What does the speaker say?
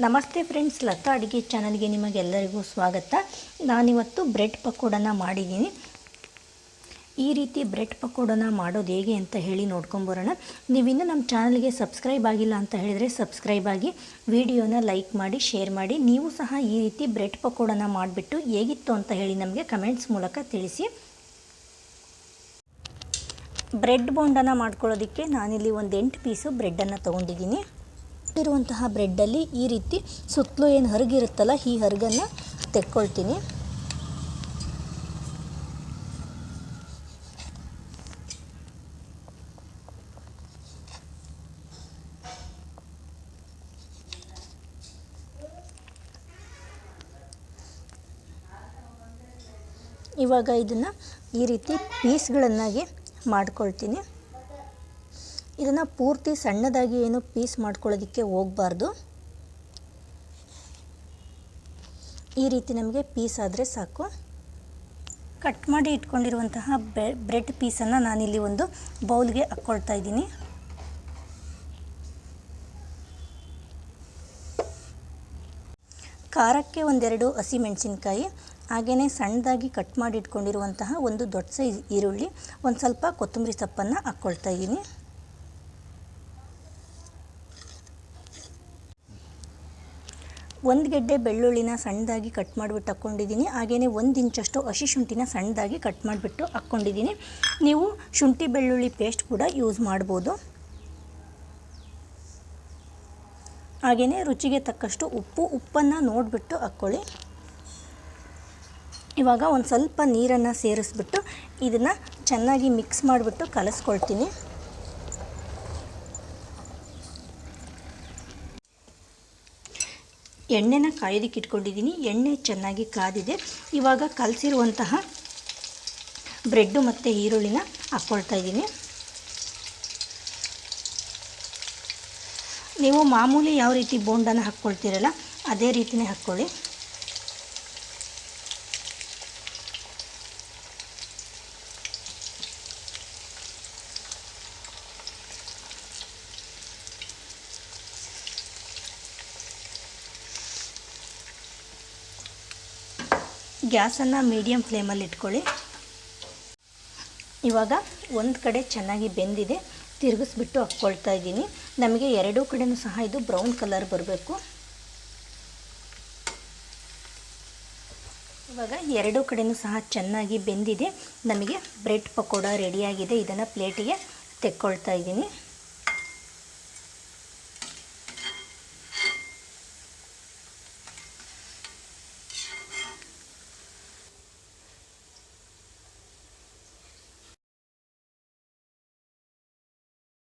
ನಮಸ್ತೆ ಫ್ರೆಂಡ್ಸ್, ಲತಾ ಅಡುಗೆ ಚಾನಲ್ಗೆ ನಿಮಗೆಲ್ಲರಿಗೂ ಸ್ವಾಗತ. ನಾನಿವತ್ತು ಬ್ರೆಡ್ ಪಕೋಡನ ಮಾಡಿದ್ದೀನಿ. ಈ ರೀತಿ ಬ್ರೆಡ್ ಪಕೋಡನ ಮಾಡೋದು ಹೇಗೆ ಅಂತ ಹೇಳಿ ನೋಡ್ಕೊಂಬರೋಣ. ನೀವಿನ್ನೂ ನಮ್ಮ ಚಾನಲ್ಗೆ ಸಬ್ಸ್ಕ್ರೈಬ್ ಆಗಿಲ್ಲ ಅಂತ ಹೇಳಿದರೆ ಸಬ್ಸ್ಕ್ರೈಬ್ ಆಗಿ, ವಿಡಿಯೋನ ಲೈಕ್ ಮಾಡಿ, ಶೇರ್ ಮಾಡಿ. ನೀವು ಸಹ ಈ ರೀತಿ ಬ್ರೆಡ್ ಪಕೋಡನ ಮಾಡಿಬಿಟ್ಟು ಹೇಗಿತ್ತು ಅಂತ ಹೇಳಿ ನಮಗೆ ಕಮೆಂಟ್ಸ್ ಮೂಲಕ ತಿಳಿಸಿ. ಬ್ರೆಡ್ ಬೋಂಡನ ಮಾಡ್ಕೊಳ್ಳೋದಕ್ಕೆ ನಾನಿಲ್ಲಿ ಒಂದು ಎಂಟು ಪೀಸು ಬ್ರೆಡ್ಡನ್ನು ತೊಗೊಂಡಿದ್ದೀನಿ. ಇರುವಂತಹ ಬ್ರೆಡ್ಡಲ್ಲಿ ಈ ರೀತಿ ಸುತ್ತಲೂ ಏನು ಹರಗಿರುತ್ತಲ್ಲ, ಈ ಹರಗನ್ನು ತೆಕ್ಕೊಳ್ತೀನಿ. ಇವಾಗ ಇದನ್ನು ಈ ರೀತಿ ಪೀಸ್ಗಳನ್ನಾಗಿ ಮಾಡ್ಕೊಳ್ತೀನಿ. ಇದನ್ನು ಪೂರ್ತಿ ಸಣ್ಣದಾಗಿ ಏನು ಪೀಸ್ ಮಾಡ್ಕೊಳ್ಳೋದಕ್ಕೆ ಹೋಗಬಾರ್ದು. ಈ ರೀತಿ ನಮಗೆ ಪೀಸ್ ಆದರೆ ಸಾಕು. ಕಟ್ ಮಾಡಿ ಇಟ್ಕೊಂಡಿರುವಂತಹ ಬ್ರೆಡ್ ಪೀಸನ್ನು ನಾನಿಲ್ಲಿ ಒಂದು ಬೌಲ್ಗೆ ಹಾಕ್ಕೊಳ್ತಾ ಇದ್ದೀನಿ. ಖಾರಕ್ಕೆ ಒಂದೆರಡು ಹಸಿಮೆಣಸಿನ್ಕಾಯಿ ಹಾಗೆಯೇ ಸಣ್ಣದಾಗಿ ಕಟ್ ಮಾಡಿ ಇಟ್ಕೊಂಡಿರುವಂತಹ ಒಂದು ದೊಡ್ಡ ಸೈಜ್ ಈರುಳ್ಳಿ, ಒಂದು ಸ್ವಲ್ಪ ಕೊತ್ತಂಬರಿ ಸೊಪ್ಪನ್ನು ಹಾಕ್ಕೊಳ್ತಾ ಇದ್ದೀನಿ. ಒಂದು ಗೆಡ್ಡೆ ಬೆಳ್ಳುಳ್ಳಿನ ಸಣ್ಣದಾಗಿ ಕಟ್ ಮಾಡಿಬಿಟ್ಟು ಹಾಕ್ಕೊಂಡಿದ್ದೀನಿ ಹಾಗೆಯೇ ಒಂದು ಇಂಚಷ್ಟು ಹಸಿ ಶುಂಠಿನ ಸಣ್ಣದಾಗಿ ಕಟ್ ಮಾಡಿಬಿಟ್ಟು ಹಾಕ್ಕೊಂಡಿದ್ದೀನಿ ನೀವು ಶುಂಠಿ ಬೆಳ್ಳುಳ್ಳಿ ಪೇಸ್ಟ್ ಕೂಡ ಯೂಸ್ ಮಾಡ್ಬೋದು. ಹಾಗೆಯೇ ರುಚಿಗೆ ತಕ್ಕಷ್ಟು ಉಪ್ಪು, ಉಪ್ಪನ್ನು ನೋಡಿಬಿಟ್ಟು ಹಾಕ್ಕೊಳ್ಳಿ ಇವಾಗ ಒಂದು ಸ್ವಲ್ಪ ನೀರನ್ನು ಸೇರಿಸ್ಬಿಟ್ಟು ಇದನ್ನು ಚೆನ್ನಾಗಿ ಮಿಕ್ಸ್ ಮಾಡಿಬಿಟ್ಟು ಕಲಸ್ಕೊಳ್ತೀನಿ. ಎಣ್ಣೆನ ಕಾಯೋದಕ್ಕೆ ಇಟ್ಕೊಂಡಿದ್ದೀನಿ. ಎಣ್ಣೆ ಚೆನ್ನಾಗಿ ಕಾದಿದೆ. ಇವಾಗ ಕಲಸಿರುವಂತಹ ಬ್ರೆಡ್ಡು ಮತ್ತು ಈರುಳ್ಳಿನ ಹಾಕ್ಕೊಳ್ತಾ ಇದ್ದೀನಿ. ನೀವು ಮಾಮೂಲಿ ಯಾವ ರೀತಿ ಬೋಂಡನ ಹಾಕ್ಕೊಳ್ತೀರಲ್ಲ ಅದೇ ರೀತಿಯೇ ಹಾಕ್ಕೊಳ್ಳಿ. ಗ್ಯಾಸನ್ನು ಮೀಡಿಯಮ್ ಫ್ಲೇಮಲ್ಲಿ ಇಟ್ಕೊಳ್ಳಿ. ಇವಾಗ ಒಂದು ಕಡೆ ಚೆನ್ನಾಗಿ ಬೆಂದಿದೆ. ತಿರುಗಿಸ್ಬಿಟ್ಟು ಹಾಕ್ಕೊಳ್ತಾ ಇದ್ದೀನಿ. ನಮಗೆ ಎರಡೂ ಕಡೆಯೂ ಸಹ ಇದು ಬ್ರೌನ್ ಕಲರ್ ಬರಬೇಕು. ಇವಾಗ ಎರಡೂ ಕಡೆಯೂ ಸಹ ಚೆನ್ನಾಗಿ ಬೆಂದಿದೆ. ನಮಗೆ ಬ್ರೆಡ್ ಪಕೋಡ ರೆಡಿಯಾಗಿದೆ. ಇದನ್ನು ಪ್ಲೇಟಿಗೆ ತೆಕ್ಕೊಳ್ತಾ ಇದ್ದೀನಿ.